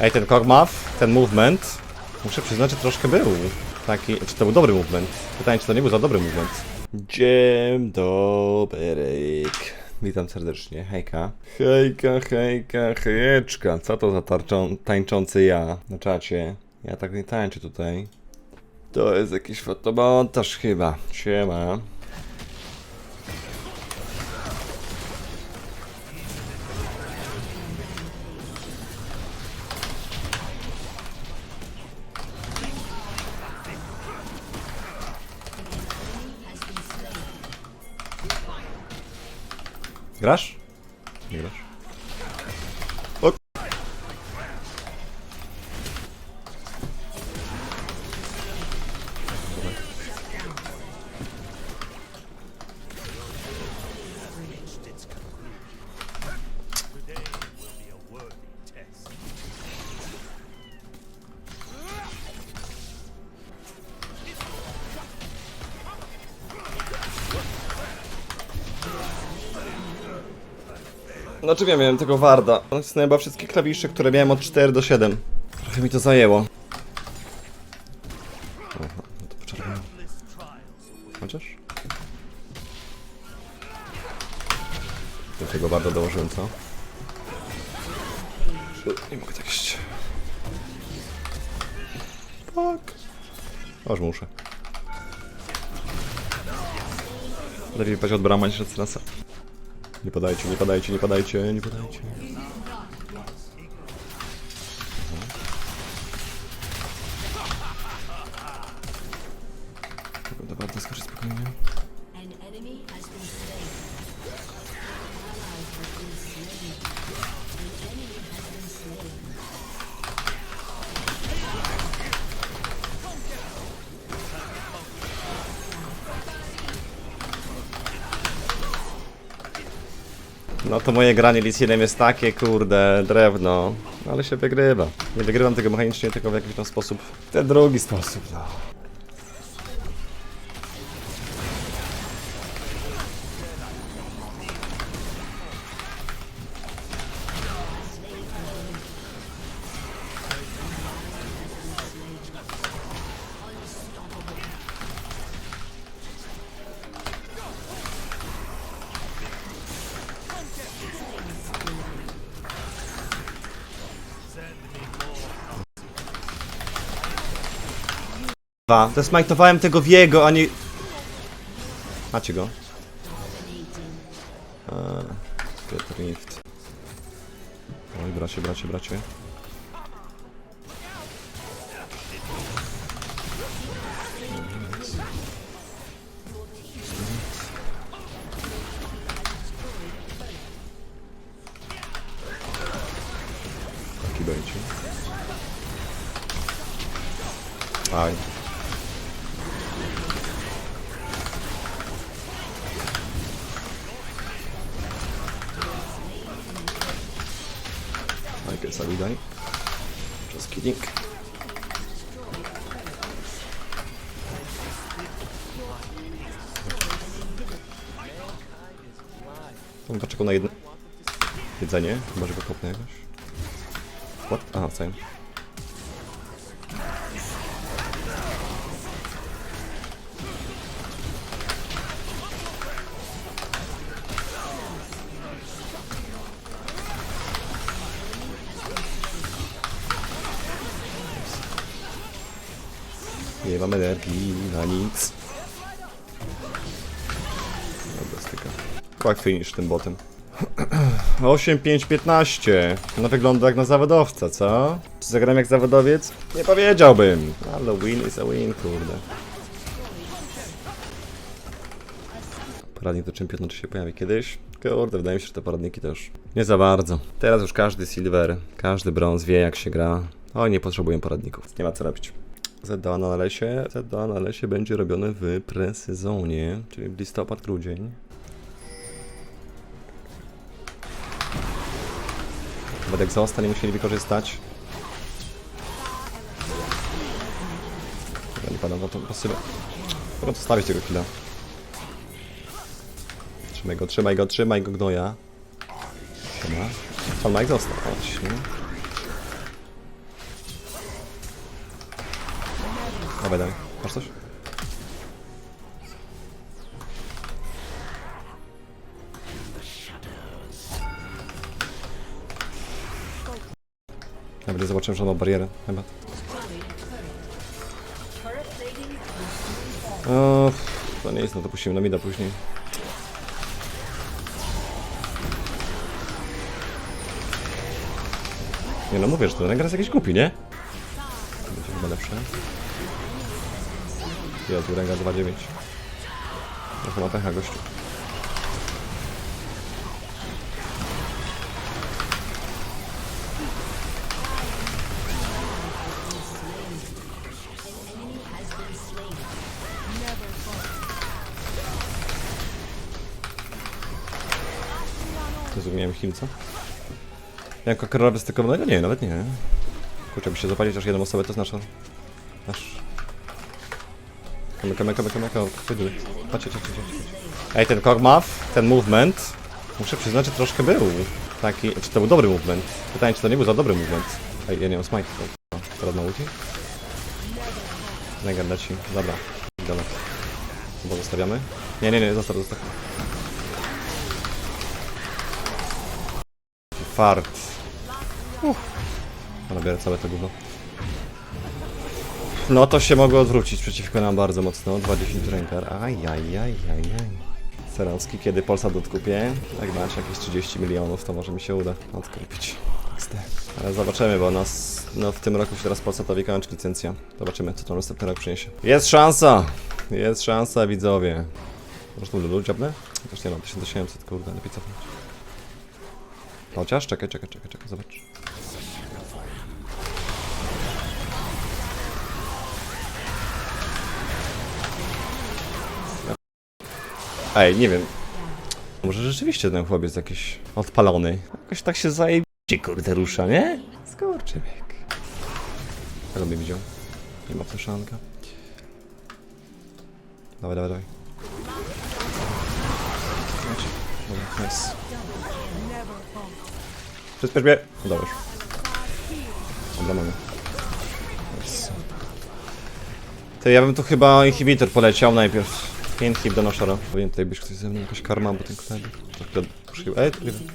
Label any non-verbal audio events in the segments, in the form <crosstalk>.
Ej, ten Kog'Maw, ten movement, muszę przyznać, że troszkę był taki, czy to był dobry movement? Pytanie, czy to nie był za dobry movement? Dzień dobry. Witam serdecznie, hejka. Hejka, hejka, hejeczka. Co to za tarczą, tańczący ja na czacie? Ja tak nie tańczę tutaj. To jest jakiś fotomontaż chyba. Siema. Краш? Znaczy wiem, miałem tego Warda. Jest chyba wszystkie klawisze, które miałem od 4 do 7. Trochę mi to zajęło. Aha, no to poczekaj. Chociaż? Do tego Warda dołożyłem, co? Nie mogę tak iść. Fuck. Aż muszę. Lepiej paść od brama niż od strasa. Nie podajcie, nie podajcie, nie podajcie, nie podajcie. No to moje granie Lisinem jest takie, kurde, drewno. Ale się wygrywa. Nie wygrywam tego mechanicznie, tylko w jakiś tam sposób. Ten drugi sposób, no. Dwa. Zasmajtowałem tego Wiego, a nie... Macie go? Eee, Rift. Oj, bracie, bracie, bracie. Taki będzie. Kidding. On poczekał na jedno jedzenie, chyba że go kopnę jakoś. What? Aha, co? Nie mam energii na nic. Dobra, styka. Quack finish tym botem. <clears throat> 8-5-15. No wygląda jak na zawodowca, co? Czy zagram jak zawodowiec? Nie powiedziałbym. Ale win is a win, kurde. Poradnik do czempionu czy się pojawi kiedyś? Kurde, wydaje mi się, że te poradniki też nie za bardzo. Teraz już każdy silver, każdy brąz wie jak się gra. Oj, nie potrzebuję poradników. Nie ma co robić. ZDA na lesie. ZDA na lesie będzie robione w presezonie, czyli w listopad, grudzień. Nawet egzosta nie musieli wykorzystać. Ja nie padam na tą pasywę. Mogę to stawić tego killa. Trzymaj go, trzymaj go, trzymaj go, gnoja. Dobra. On ma egzosta. Chodź. Dawaj, dawaj. Masz coś? Będzie zobaczyłem, że ma barierę, chyba. O, to nie jest, no to puścimy na mida później. Nie no mówię, że ten Rengar jest jakiś głupi, nie? Będzie chyba lepsze. Jezu, Rengar 2.9. Trochę ma pecha gościu. Zrozumiałem Chimca. Jako króla wystykowanego? Nie, nawet nie. Kurczę, by się zapalić aż jedną osobę, to znaczy... Aż... Kamyka, kamyka, kamyka, kamyka, chodź, chodź, chodź. Ej, ten Kog'Maw, ten movement, muszę przyznać, że troszkę był taki... Czy to był dobry movement? Pytanie, czy to nie był za dobry movement? Ej, ja nie mam smite. O, Teraz na ulti? Negar leci. Dobra, dobra. Chyba zostawiamy? Nie, nie, nie, zostaw, zostaw. Fart. Uff. Ale biorę całe to gówno. No to się mogło odwrócić przeciwko nam bardzo mocno. 20 rękar. Ajajajajaj. Serowski, kiedy Polsat odkupię, jak masz jakieś 30 milionów, to może mi się uda odkupić. Ale zobaczymy, bo nas, no w tym roku się teraz Polsatowi kończy licencja. Zobaczymy, co to następny rok przyniesie. Jest szansa! Jest szansa, widzowie. Tu Lulu dziabnę? Chociaż nie mam, 1800, kurde, lepiej cofnąć. Chociaż, czekaj, czekaj, czekaj, czekaj, zobacz. Ej, nie wiem. Może rzeczywiście ten chłopiec jakiś odpalony. Jakoś tak się zajebiście kurde rusza, nie? Skurczybyk. Tego mnie widział. Nie ma fleszanka. Dawaj, dawaj, dawaj. Dobra, nice. Przyspiesz mnie. Dobra już. Dobra, mamy. Nice. Ty, ja bym tu chyba inhibitor poleciał najpierw. Inhib do Noshora. Powinien tutaj być ktoś ze mną, jakaś karma, bo ten knajpy. To przyjął. Ej, tu jeden.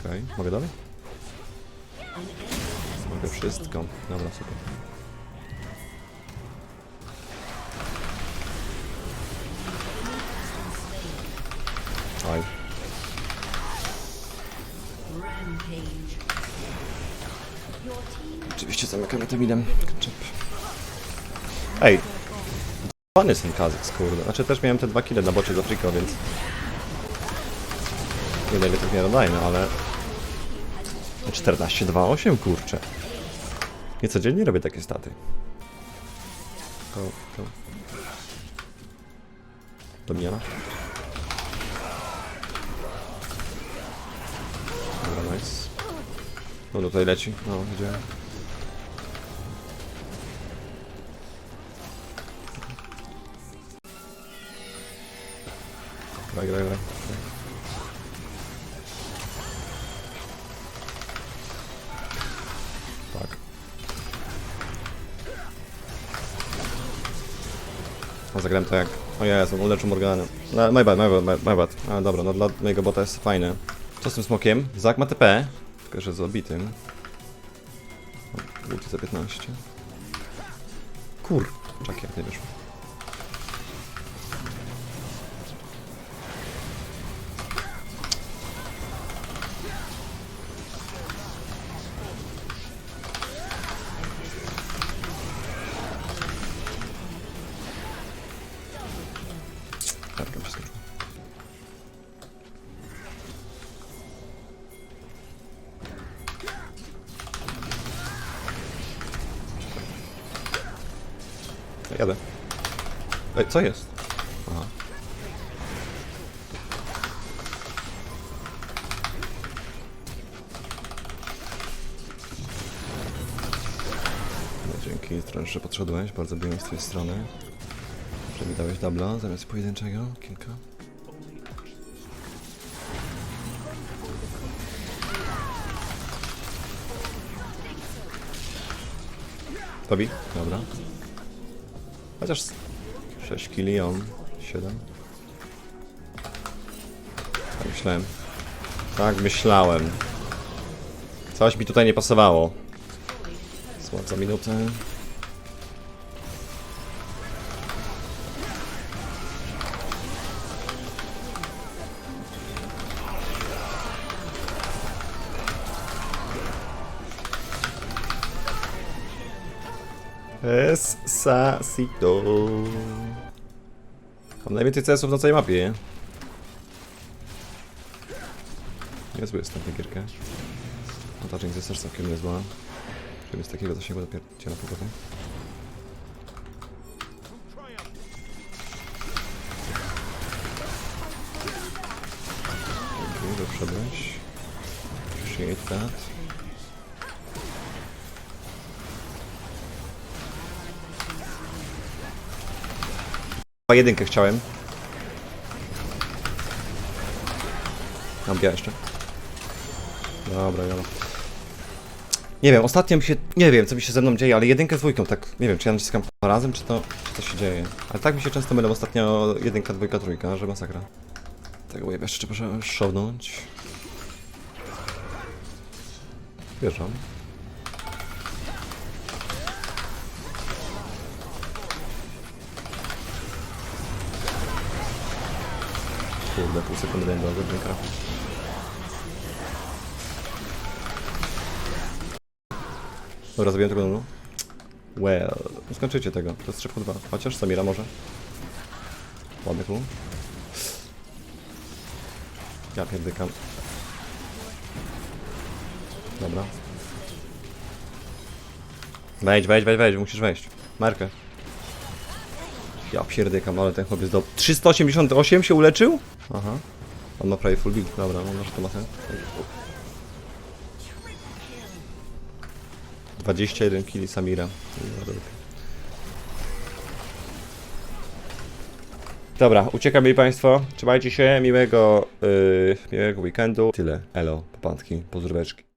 Okej, mogę dalej? Mogę wszystko. Dobra, super. Oj. Oczywiście zamykamy tym idem. Ketchup. Ej! Pan jest ten Kazyks, kurde. Znaczy też miałem te dwa kile na bocie do Friko, więc... Nie wiem tych nie dodajmy, ale... 14-2-8, kurczę. Nie codziennie robię takie staty. To, to. Dominiana. Dobra, nice. No tutaj leci, no widziałem. Graj, graj, graj. Tak. No zagrałem to jak... O Jezu, uleczył Morgana. No, my bad, my bad, my, bad. A dobra, no dla mojego bota jest fajne. Co z tym smokiem? Zak ma TP. Tylko, że z obitym. Ulti za 15. Kur... Czak jak nie wyszło. Przeskoczyła. Ja Jadę. Ej, co jest? Aha. No, dzięki, że podszedłeś. Bardzo miło z tej strony. Że mi dałeś dubla zamiast pojedynczego. Kilka. Robi? Dobra. Chociaż 6 kili, on 7. Tak myślałem. Tak myślałem. Coś mi tutaj nie pasowało. Słab za minutę. Esasito. Mam najwięcej CS-ów na całej mapie. Niezły jest na tę gierkę. Otaczeń jest też całkiem niezła. Żeby z takiego zasięgu na powrotem. Dobrze, wszedłeś. Appreciate that. Chyba jedynkę chciałem. Mam ja jeszcze. Dobra, dobra. Nie wiem, ostatnio mi się. Nie wiem, co mi się ze mną dzieje, ale jedynkę z dwójką, tak. Nie wiem, czy ja naciskam razem, czy to. czy to się dzieje. Ale tak mi się często mylą ostatnio jedynka, dwójka, trójka, że masakra. Tego wave jeszcze trzeba szownąć. Wjeżdżam. Kurde, pół sekundy do do drinka. Dobra, zabiłem tego nulu. Well, nie skończycie tego. To jest strzepku 2. Chociaż Samira może. Ładny kół. Ja pierdykam. Dobra. Wejdź, wejdź, wejdź, wejdź, musisz wejść. Markę. Ja pierdykam, ale ten chłopiec do... 388 się uleczył? Aha. On ma prawie full build. Dobra, mam może to ma sens. 21 kili Samira. Dobra, uciekam mieli Państwo. Trzymajcie się, miłego, yy, miłego weekendu. Tyle. Elo, popantki, pozdróweczki.